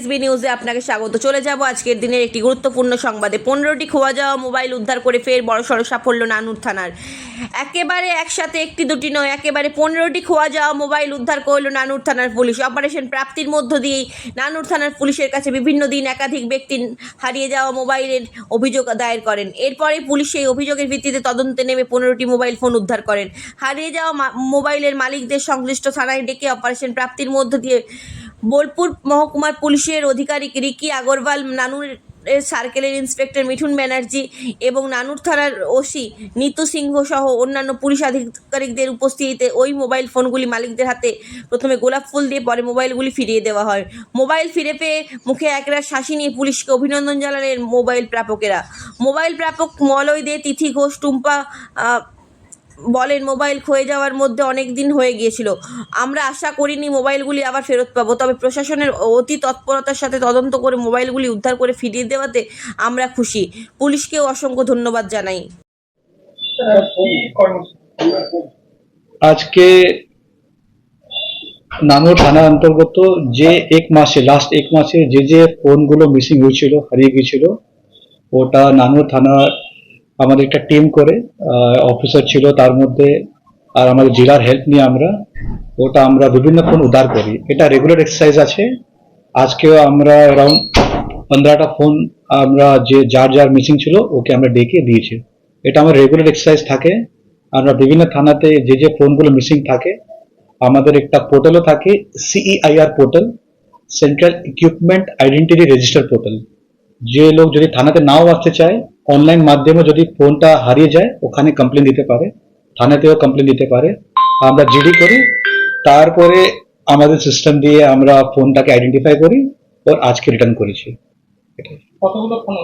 SB নিউজে আপনাকে স্বাগত। চলে যাব আজকের দিনের একটি গুরুত্বপূর্ণ সংবাদে। পনেরোটি খোয়া যাওয়া মোবাইল উদ্ধার করে ফের বড়সড় সাফল্য নানুর থানার। একেবারে একসাথে একটি দুটি নয়, একেবারে পনেরোটি খোয়া যাওয়া মোবাইল উদ্ধার করল নানুর থানার পুলিশ। অপারেশন প্রাপ্তির মধ্য দিয়েই নানুর থানার পুলিশের কাছে বিভিন্ন দিন একাধিক ব্যক্তি হারিয়ে যাওয়া মোবাইলের অভিযোগ দায়ের করেন। এরপরে পুলিশ সেই অভিযোগের ভিত্তিতে তদন্তে নেমে পনেরোটি মোবাইল ফোন উদ্ধার করেন। হারিয়ে যাওয়া মোবাইলের মালিকদের সংশ্লিষ্ট থানায় ডেকে অপারেশন প্রাপ্তির মধ্য দিয়ে বোলপুর মহকুমার পুলিশের অধিকারিক রিকি আগরওয়াল, নানুর সার্কেলের ইন্সপেক্টর মিঠুন ব্যানার্জি এবং নানুর থানার ওসি নিতু সিংহ সহ অন্যান্য পুলিশ আধিকারিকদের উপস্থিতিতে ওই মোবাইল ফোনগুলি মালিকদের হাতে প্রথমে গোলাপ ফুল দিয়ে পরে মোবাইলগুলি ফিরিয়ে দেওয়া হয়। মোবাইল ফিরে পেয়ে মুখে একরা শাসি নিয়ে পুলিশকে অভিনন্দন জানালেন মোবাইল প্রাপকেরা। মোবাইল প্রাপক মলয় দে, তিথি ঘোষ, টুম্পা বলেন মোবাইল ক্ষয়ে যাওয়ার মধ্যে অনেক দিন হয়ে গিয়েছিল। আমরা আশা করিনি মোবাইলগুলি আবার ফেরত পাবো, তবে প্রশাসনের অতি তৎপরতার সাথে তদন্ত করে মোবাইলগুলি উদ্ধার করে ফিরিয়ে দেওয়াতে আমরা খুশি। পুলিশকেও অসংখ্য ধন্যবাদ জানাই। আজকে নানুর থানার অন্তর্গত যে এক মাসে লাস্ট এক মাসে যে যে ফোনগুলো মিসিং হয়েছিল, হারিয়ে গিয়েছিল, ওটা নানুর থানা আমাদের একটা টিম করে অফিসার ছিল তার মধ্যে আর আমাদের জেলার হেল্প নিয়ে আমরা, ওটা আমরা বিভিন্ন ফোন উদ্ধার করি। এটা রেগুলার এক্সারসাইজ আছে। আজকেও আমরা অ্যারাউন্ড পনেরোটা ফোন আমরা যে, যার যার মিসিং ছিল, ওকে আমরা ডেকে দিয়েছি। এটা আমার রেগুলার এক্সারসাইজ থাকে। আমরা বিভিন্ন থানাতে যে যে ফোনগুলো মিসিং থাকে, আমাদের একটা পোর্টালও থাকে CEIR portal central equipment identity register portal যে লোক যদি থানাতে নাও আসতে চায় অনলাইন মাধ্যমে যদি ফোনটা হারিয়ে যায় ওখানে কমপ্লেন দিতে পারে থানাতেও কমপ্লেন দিতে পারে। আমরা জিডি করি তারপরে আমাদের সিস্টেম দিয়ে আমরা ফোনটাকে আইডেন্টিফাই করি ওর আজকে রিটার্ন করেছি। কতগুলো ফোন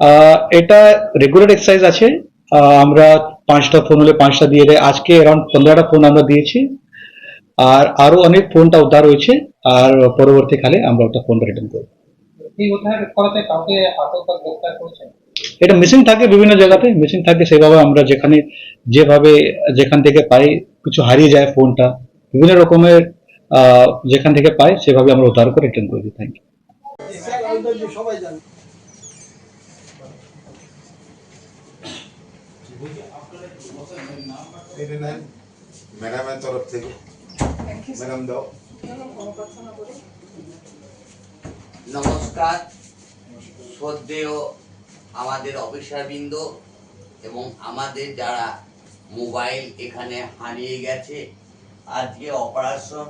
আহ, এটা রেগুলার এক্সারসাইজ আছে। আমরা পাঁচটা ফোন হলে পাঁচটা দিয়ে দেয়। আজকে অ্যারাউন্ড পনেরোটা ফোন আমরা দিয়েছি। আর আরও অনেক ফোনটা উদ্ধার হয়েছে। আর পরবর্তীকালে আমরা ওটা ফোনটা রিটার্ন করব। এই উদ্ধার করাতে কাউকে আটক বা গ্রেফতার করেছে এটা মিসিং থাকে বিভিন্ন জায়গাতে মিসিং থাকে সেভাবে আমরা যেখানে যেভাবে যেখান থেকে পাই কিছু হারিয়ে যায় ফোনটা বিভিন্ন রকমের যেখান থেকে পাই সেভাবে আমরা উদ্ধার করে রিটার্ন করে দিই থ্যাংক ইউ ম্যাডামের তরফ থেকে। ম্যাডাম দাও নমস্কার। শ্রদ্ধেয় আমাদের অফিসারবৃন্দ এবং আমাদের যারা মোবাইল এখানে হারিয়ে গেছে আজকে অপারেশন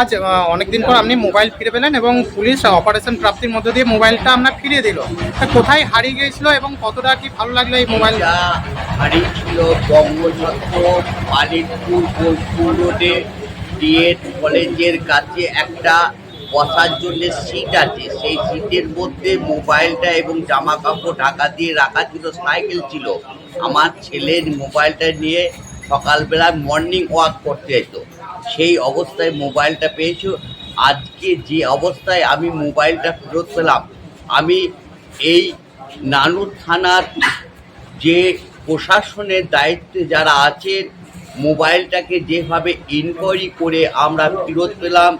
আজ অনেকদিন পর আপনি মোবাইল ফিরে পেলেন এবং পুলিশ অপারেশন প্রাপ্তির মধ্য দিয়ে মোবাইলটা আপনার ফিরিয়ে দিল। কোথায় হারিয়ে গিয়েছিল এবং কতটা কি ভালো লাগল এই মোবাইল? হারিয়েছিল বঙ্গছত্র বোলপুর রোডে ডিএড কলেজের কাছে একটা বসার জন্য সিট আছে। সেই সিটের মধ্যে মোবাইলটা এবং জামা কাপড় ঢাকা দিয়ে রাখা ছিল, সাইকেল ছিল। আমার ছেলের মোবাইলটা নিয়ে সকালবেলা মর্নিং ওয়াক করতে যেত সেই অবস্থায় মোবাইলটা পেয়েছ? আজকে যে অবস্থায় আমি মোবাইলটা ফেরত পেলাম, আমি এই নানুর থানার যে প্রশাসনের দায়িত্বে যারা আছেন, মোবাইলটাকে যেভাবে ইনকোয়ারি করে আমরা ফেরত পেলাম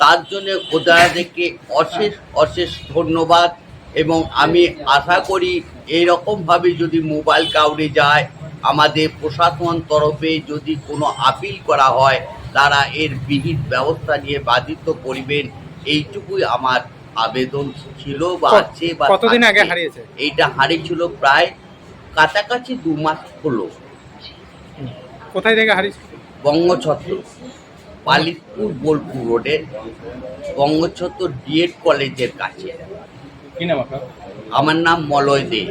তার জন্য ওদেরকে অশেষ অশেষ ধন্যবাদ এবং আমি আশা করি এইরকমভাবে যদি মোবাইল কাউরে যায় আমাদের প্রশাসন তরফে যদি কোনো আপিল করা হয় তারা এর বিহিত ব্যবস্থা নিয়ে বাধিত করিবেন। এইটুকুই আমার আবেদন ছিল বা আছে বা কতদিন আগে হারিয়েছে? এইটা হারিয়েছিল প্রায় কাছাকাছি দু মাস হলো। কোথায় থেকে হারিয়েছে? বঙ্গছত্র। পালিতপুর বোলপুর রোডের বঙ্গছত্র ডিএড কলেজের কাছে। আমার নাম মলয় দে।